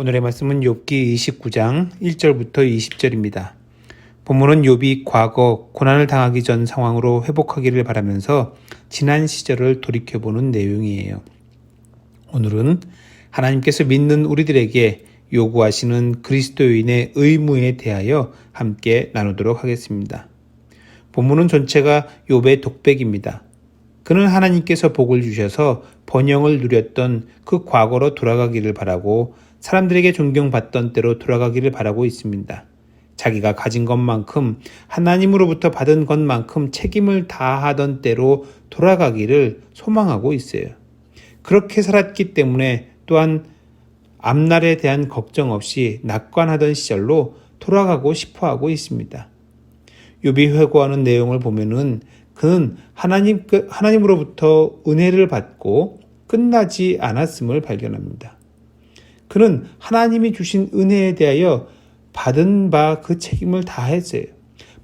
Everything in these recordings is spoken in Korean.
오늘의 말씀은 욥기 29장 1절부터 20절입니다. 본문은 욥이 과거 고난을 당하기 전 상황으로 회복하기를 바라면서 지난 시절을 돌이켜보는 내용이에요. 오늘은 하나님께서 믿는 우리들에게 요구하시는 그리스도인의 의무에 대하여 함께 나누도록 하겠습니다. 본문은 전체가 욥의 독백입니다. 그는 하나님께서 복을 주셔서 번영을 누렸던 그 과거로 돌아가기를 바라고 사람들에게 존경받던 때로 돌아가기를 바라고 있습니다. 자기가 가진 것만큼 하나님으로부터 받은 것만큼 책임을 다하던 때로 돌아가기를 소망하고 있어요. 그렇게 살았기 때문에 또한 앞날에 대한 걱정 없이 낙관하던 시절로 돌아가고 싶어 하고 있습니다. 욥이 회고하는 내용을 보면은 그는 하나님 하나님으로부터 은혜를 받고 끝나지 않았음을 발견합니다. 그는 하나님이 주신 은혜에 대하여 받은 바 그 책임을 다했어요.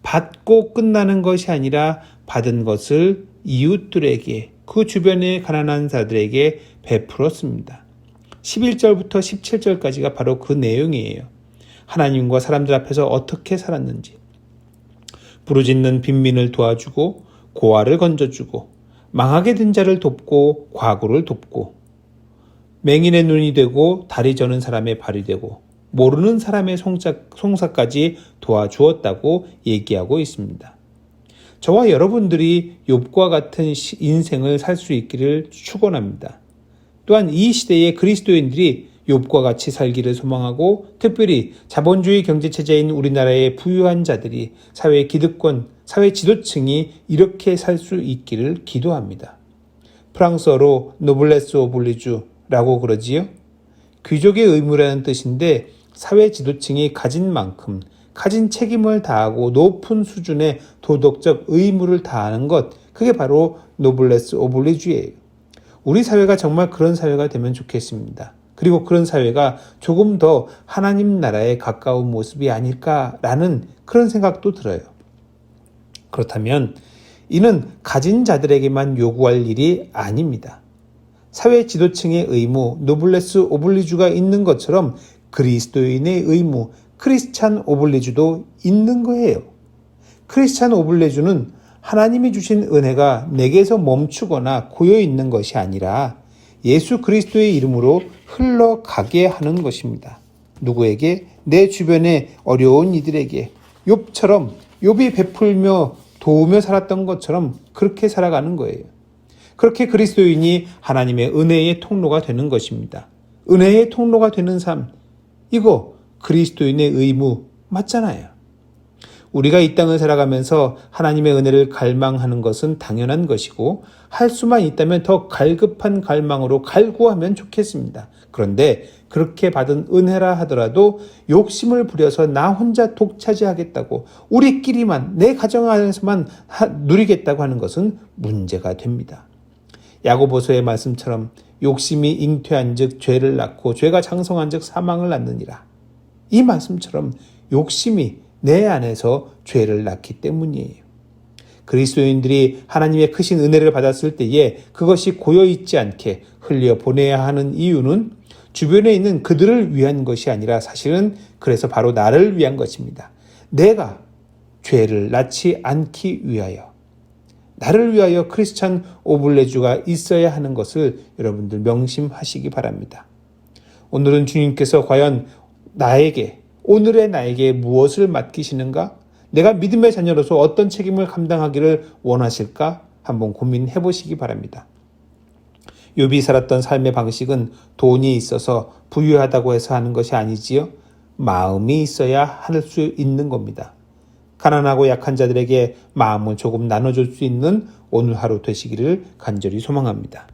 받고 끝나는 것이 아니라 받은 것을 이웃들에게 그 주변의 가난한 자들에게 베풀었습니다. 11절부터 17절까지가 바로 그 내용이에요. 하나님과 사람들 앞에서 어떻게 살았는지, 부르짖는 빈민을 도와주고 고아를 건져주고 망하게 된 자를 돕고 과거를 돕고 맹인의 눈이 되고 다리 저는 사람의 발이 되고 모르는 사람의 송사, 송사까지 도와주었다고 얘기하고 있습니다. 저와 여러분들이 욥과 같은 인생을 살 수 있기를 축원합니다. 또한 이 시대의 그리스도인들이 욥과 같이 살기를 소망하고 특별히 자본주의 경제 체제인 우리나라의 부유한 자들이 사회 기득권, 사회 지도층이 이렇게 살 수 있기를 기도합니다. 프랑스어로 노블레스 오블리주 라고 그러지요. 귀족의 의무라는 뜻인데 사회 지도층이 가진 만큼 가진 책임을 다하고 높은 수준의 도덕적 의무를 다하는 것, 그게 바로 노블레스 오블리주예요. 우리 사회가 정말 그런 사회가 되면 좋겠습니다. 그리고 그런 사회가 조금 더 하나님 나라에 가까운 모습이 아닐까라는 그런 생각도 들어요. 그렇다면 이는 가진 자들에게만 요구할 일이 아닙니다. 사회 지도층의 의무, 노블레스 오블리주가 있는 것처럼 그리스도인의 의무, 크리스찬 오블리주도 있는 거예요. 크리스찬 오블리주는 하나님이 주신 은혜가 내게서 멈추거나 고여 있는 것이 아니라 예수 그리스도의 이름으로 흘러가게 하는 것입니다. 누구에게? 내 주변의 어려운 이들에게 욥처럼 욥이 베풀며 도우며 살았던 것처럼 그렇게 살아가는 거예요. 그렇게 그리스도인이 하나님의 은혜의 통로가 되는 것입니다. 은혜의 통로가 되는 삶, 이거 그리스도인의 의무 맞잖아요. 우리가 이 땅을 살아가면서 하나님의 은혜를 갈망하는 것은 당연한 것이고 할 수만 있다면 더 갈급한 갈망으로 갈구하면 좋겠습니다. 그런데 그렇게 받은 은혜라 하더라도 욕심을 부려서 나 혼자 독차지하겠다고 우리끼리만 내 가정 안에서만 누리겠다고 하는 것은 문제가 됩니다. 야고보서의 말씀처럼 욕심이 잉태한즉 죄를 낳고 죄가 장성한즉 사망을 낳느니라. 이 말씀처럼 욕심이 내 안에서 죄를 낳기 때문이에요. 그리스도인들이 하나님의 크신 은혜를 받았을 때에 그것이 고여 있지 않게 흘려 보내야 하는 이유는 주변에 있는 그들을 위한 것이 아니라 사실은 그래서 바로 나를 위한 것입니다. 내가 죄를 낳지 않기 위하여 나를 위하여 크리스찬 오블레주가 있어야 하는 것을 여러분들 명심하시기 바랍니다. 오늘은 주님께서 과연 나에게 오늘의 나에게 무엇을 맡기시는가? 내가 믿음의 자녀로서 어떤 책임을 감당하기를 원하실까? 한번 고민해 보시기 바랍니다. 욥이 살았던 삶의 방식은 돈이 있어서 부유하다고 해서 하는 것이 아니지요. 마음이 있어야 할 수 있는 겁니다. 가난하고 약한 자들에게 마음을 조금 나눠줄 수 있는 오늘 하루 되시기를 간절히 소망합니다.